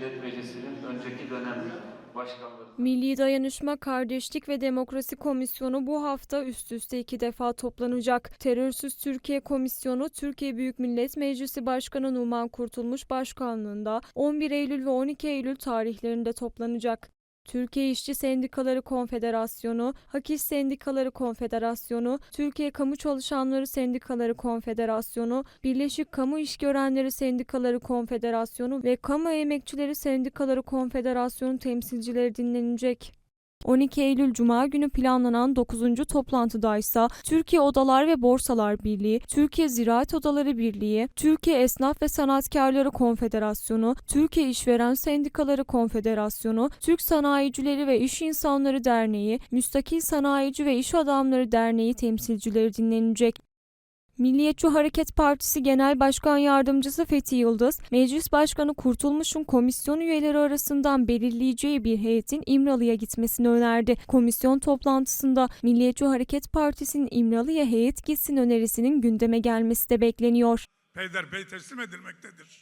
Millet Meclisi'nin önceki dönem başkanları. Milli Dayanışma, Kardeşlik ve Demokrasi Komisyonu bu hafta üst üste iki defa toplanacak. Terörsüz Türkiye Komisyonu, Türkiye Büyük Millet Meclisi Başkanı Numan Kurtulmuş Başkanlığında 11 Eylül ve 12 Eylül tarihlerinde toplanacak. Türkiye İşçi Sendikaları Konfederasyonu, Hak İş Sendikaları Konfederasyonu, Türkiye Kamu Çalışanları Sendikaları Konfederasyonu, Birleşik Kamu İşgörenleri Sendikaları Konfederasyonu ve Kamu Emekçileri Sendikaları Konfederasyonu temsilcileri dinlenecek. 12 Eylül Cuma günü planlanan 9. toplantıda ise Türkiye Odalar ve Borsalar Birliği, Türkiye Ziraat Odaları Birliği, Türkiye Esnaf ve Sanatkarları Konfederasyonu, Türkiye İşveren Sendikaları Konfederasyonu, Türk Sanayicileri ve İş İnsanları Derneği, Müstakil Sanayici ve İş Adamları Derneği temsilcileri dinlenecek. Milliyetçi Hareket Partisi Genel Başkan Yardımcısı Fethi Yıldız, Meclis Başkanı Kurtulmuş'un komisyon üyeleri arasından belirleyeceği bir heyetin İmralı'ya gitmesini önerdi. Komisyon toplantısında Milliyetçi Hareket Partisi'nin İmralı'ya heyet gitsin önerisinin gündeme gelmesi de bekleniyor. peyderpey teslim edilmektedir.